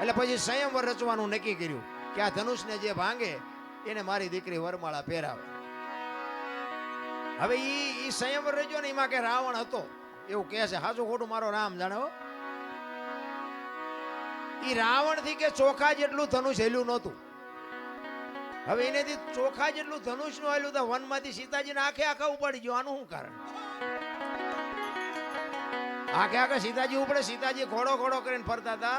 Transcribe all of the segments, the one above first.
એટલે પછી સંયમવર રચવાનું નક્કી કર્યું કે આ ધનુષને જે ભાંગે, એને મારી દીકરી વરમાળા પહેરાવે. હવે ઈ ઈ સંયમવર રચ્યો ને એમાં કે રાવણ હતો. એવું કહે છે હાજુ ખોટું મારો રામ જાણે ઈ રાવણથી કે ચોખા જેટલું ધનુષ હેલ્યું નહોતું. હવે એનેથી ચોખા જેટલું ધનુષનું હેલ્યું તો વનમાંથી સીતાજીને આખે આખા ઉપાડી ગયો. આનું શું કારણ? આખે આખા સીતાજી ઉપડે, સીતાજી ઘોડો ઘોડો કરીને ફરતા હતા.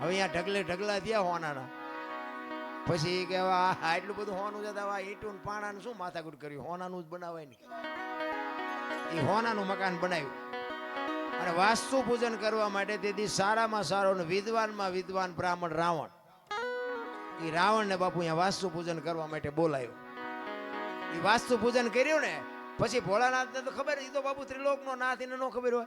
હવે અહીંયા ઢગલે ઢગલા થયા હોનાના. પછી કે હવે આ એટલું બધું હોનું જતા આ ઈટું ને પાણાનું શું માથાકૂટ કર્યું? હોનાનું જ બનાવાય ને એ હોનાનું મકાન બનાવ્યું. અને વાસ્તુ પૂજન કરવા માટે તેથી સારામાં સારો ને વિદ્વાનમાં વિદ્વાન બ્રાહ્મણ રાવણ. એ રાવણને બાપુ અહીંયા વાસ્તુ પૂજન કરવા માટે બોલાયો. એ વાસ્તુ પૂજન કર્યું ને, પછી ભોળાનાથને તો ખબર એ તો બાપુ ત્રિલોકનો નાથ, એને ન ખબર હોય.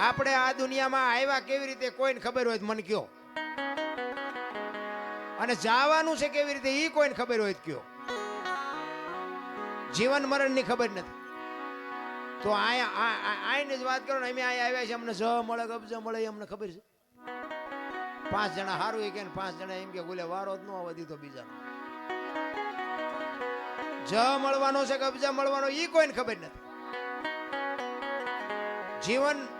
આપણે આ દુનિયામાં આવ્યા કેવી રીતે કોઈને ખબર હોય મન કયો અને જવાનું છે કેવી રીતે એ કોઈને ખબર હોય તો કયો જીવન મરણની ખબર નથી. તો આયા, આ- આ- આઈને જ વાત કરો ને, અમે અહીંયા આવ્યા છે અમને જ મળે કબજ મળે અમને ખબર છે. પાંચ જણા સારું કે ને પાંચ જણા એમ કે બોલે વારો જ ન વધી દીધો બીજાનો. જ મળવાનો છે કબજા મળવાનો એ કોઈને ખબર નથી. જીવન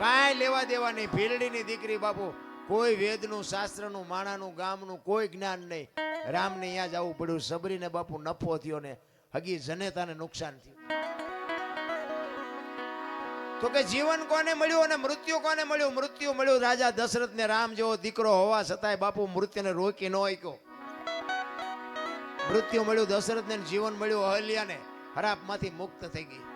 કાંઈ લેવા દેવા નહીં ભીલડીની દીકરી બાપુ, કોઈ વેદનું, શાસ્ત્રનું, માણાનું, ગામનું કોઈ જ્ઞાન નહીં. રામને અહીંયા આવવું પડ્યું. સબરીને બાપુ નફો થયો ને હગી જનેતાને નુકસાન થયું. તો કે જીવન કોને મળ્યું અને મૃત્યુ કોને મળ્યું? મૃત્યુ મળ્યું. રાજા દશરથને રામ જેવો દીકરો હોવા છતાંય બાપુ મૃત્યુને રોકી ન આક્યો મૃત્યુ મળ્યું, દશરથને ને જીવન મળ્યું, અહલ્યાને હરાપમાંથી મુક્ત થઈ ગઈ.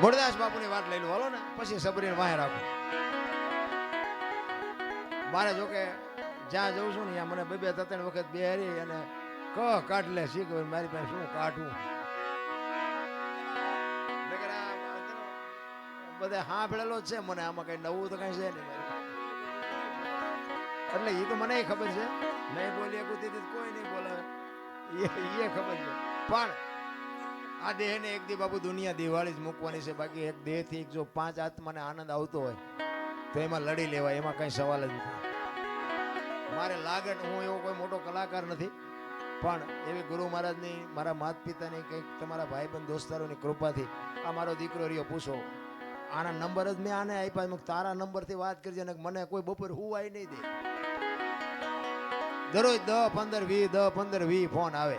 મૂળદાસ બાપુની વાત લઈ લો, હાલો ને. પછી સબરીને વાહે રાખો. મારે જોકે જ્યાં જઉં છું ને, ત્યાં મને બે બે, ત્રણ વખત બેહરી અને ક કાઢ લે શીખ મારી પાસે શું કાઢવું? નકર હા ભેળેલો જ છે મને, આમાં કઈ નવું તો કઈ છે નહીં એટલે એ તો મને ખબર છે. નહીં બોલી શકું કોઈ નહીં બોલાવે. એ એ ખબર છે. પણ આ દેહને એક દી બાપુ દુનિયા દિવાળી જ મૂકવાની છે. બાકી એક દેહથી એક જો પાંચ આત્માને આનંદ આવતો હોય, તો એમાં લડી લેવાય, એમાં કઈ સવાલ જ નથી. મારે લાગે હું એવો કોઈ મોટો કલાકાર નથી, પણ એવી ગુરુ મહારાજની, મારા માતા પિતાની કંઈક તમારા ભાઈબંધ દોસ્તારોની કૃપાથી આ મારો દીકરો રહ્યો, પૂછો, આના નંબર જ મેં આને આપ્યા? મેં તારા નંબરથી વાત કરજે ને મને કોઈ બપોર હુવાય નહીં દે. દરરોજ દસ પંદર વી દસ પંદર વી ફોન આવે.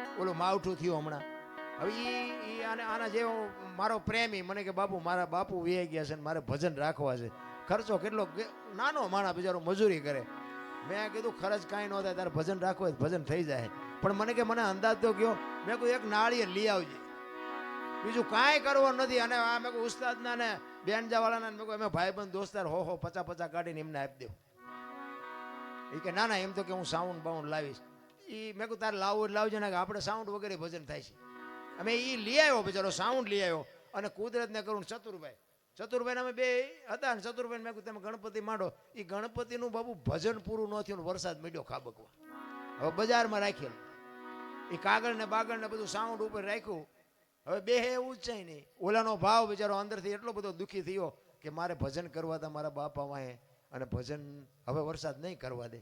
ઓલું માવઠું થયું હમણાં. હવે એ ઈ આને જેવો મારો પ્રેમી, મને કે, બાપુ, મારા બાપુ વે ગયા છે ને મારે ભજન રાખવા છે. ખર્ચો કેટલો નાનો માણા બિચારો મજૂરી કરે. મેં કીધું, ખર્ચ કાંઈ ન થાય, તારે ભજન રાખવું હોય ભજન થઈ જાય. પણ મને કે, મને અંદાજ તો કયો, મેં કહ્યું એક નાળીએ લઈ આવજે. બીજું કાંઈ કરવું નથી. અને આ મેં કહું ઉસ્તાદના ને બેનજાવાળાના, મેં કહ્યું અમે ભાઈબંધ, દોસ્તાર, હો હો પચા પચા કાઢીને એમને આપી દઉં એ કે, ના ના, એમ તો કે હું સાઉન્ડ બાઉન્ડ લાવીશ. એ મેં કહ્યું તારે લાવવું લાવજો. ને આપણે સાઉન્ડ વગેરે ભજન થાય છે. અમે એ લઈ આવ્યો બિચારો સાઉન્ડ લઈ આવ્યો. અને કુદરતને કરું ચતુરભાઈ. ચતુરભાઈ અમે બે હતા ને ચતુરભાઈ મેં કીધું, તમે ગણપતિ માંડો. એ ગણપતિનું બાબુ ભજન પૂરું ન થયું વરસાદ મળ્યો ખાબકવા. હવે બજારમાં રાખેલું. એ કાગળ ને બાગળ ને બધું સાઉન્ડ ઉપર રાખ્યું. હવે બે એવું જ નહીં ઓલાનો ભાવ બિચારો અંદરથી એટલો બધો દુઃખી થયો કે મારે ભજન કરવા હતા મારા બાપા વાંહે. અને ભજન હવે વરસાદ નહીં કરવા દે.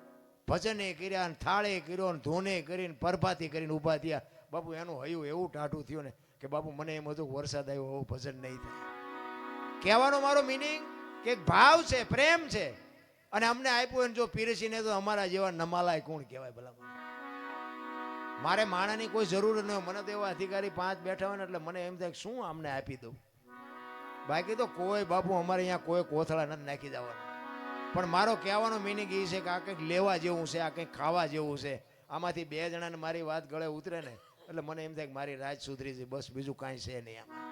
ભજને કર્યા ને થાળે કર્યો ને ધોને કરીને પરભાતી કરીને ઊભા થયા. બાપુ, એનું હયું એવું ટાઢું થયું ને કે બાપુ, મને એમ હતું વરસાદ આવ્યો એવું ભજન નહીં થાય. કહેવાનો મારો મિનિંગ કે ભાવ છે, પ્રેમ છે. અને અમને આપ્યું એને જો પીરસીને તો અમારા જેવા નમાલાય કોણ કહેવાય ભલા મારે માણાની કોઈ જરૂર ન હોય. મને તો એવા અધિકારી પાંચ બેઠા હોય ને એટલે મને એમ થાય શું અમને આપી દઉં? બાકી તો કોઈ બાપુ, અમારે અહીંયા કોઈ કોથળા નથી નાખી જવાનું પણ મારો કહેવાનો મિનિંગ એ છે કે આ કંઈક લેવા જેવું છે, આ કંઈક ખાવા જેવું છે. આમાંથી બે જણાને મારી વાત ગળે ઉતરે ને, એટલે મને એમ થાય કે મારી રાજ સુધરી છે, બસ બીજું કાંઈ છે નહીં આમાં.